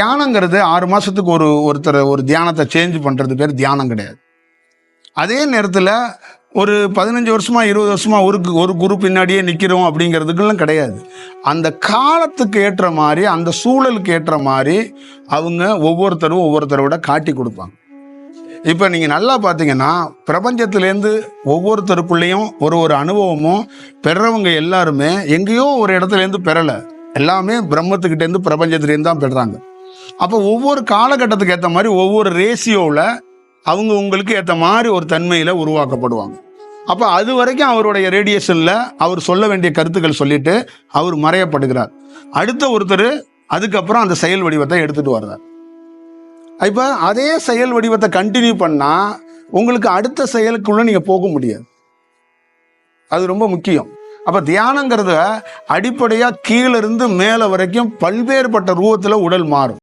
தியானங்கிறது ஆறு மாதத்துக்கு ஒரு ஒருத்தர் ஒரு தியானத்தை சேஞ்ச் பண்ணுறது பேர் தியானம் கிடையாது. அதே நேரத்தில் ஒரு பதினஞ்சு வருஷமாக இருபது வருஷமாக ஒரு கு- ஒரு குரு பின்னாடியே நிற்கிறோம் அப்படிங்கிறதுக்கெல்லாம் கிடையாது. அந்த காலத்துக்கு ஏற்ற மாதிரி அந்த சூழலுக்கு ஏற்ற மாதிரி அவங்க ஒவ்வொருத்தரும் ஒவ்வொருத்தரோட காட்டி கொடுப்பாங்க. இப்போ நீங்கள் நல்லா பார்த்தீங்கன்னா பிரபஞ்சத்துலேருந்து ஒவ்வொருத்தருக்குள்ளேயும் ஒரு ஒரு அனுபவமும் பெறவங்க எல்லாருமே எங்கேயோ ஒரு இடத்துலேருந்து பெறலை. எல்லாமே பிரம்மத்துக்கிட்டேருந்து பிரபஞ்சத்துலேருந்து தான் பெறுறாங்க அப்போ ஒவ்வொரு காலகட்டத்துக்கு ஏற்ற மாதிரி ஒவ்வொரு ரேஷியோவில் அவங்க உங்களுக்கு ஏற்ற மாதிரி ஒரு தன்மையில் உருவாக்கப்படுவாங்க. அப்போ அது வரைக்கும் அவருடைய ரேடியேஷனில் அவர் சொல்ல வேண்டிய கருத்துக்கள் சொல்லிட்டு அவர் மறையப்படுகிறார். அடுத்த ஒருத்தர் அதுக்கப்புறம் அந்த செயல் வடிவத்தை எடுத்துகிட்டு வர்றார். இப்போ அதே செயல் வடிவத்தை கண்டினியூ பண்ணால் உங்களுக்கு அடுத்த செயலுக்குள்ளே நீங்கள் போக முடியாது. அது ரொம்ப முக்கியம். அப்போ தியானங்கிறத அடிப்படையாக கீழே இருந்து மேலே வரைக்கும் பல்வேறுபட்ட ரூபத்தில் உடல் மாறும்.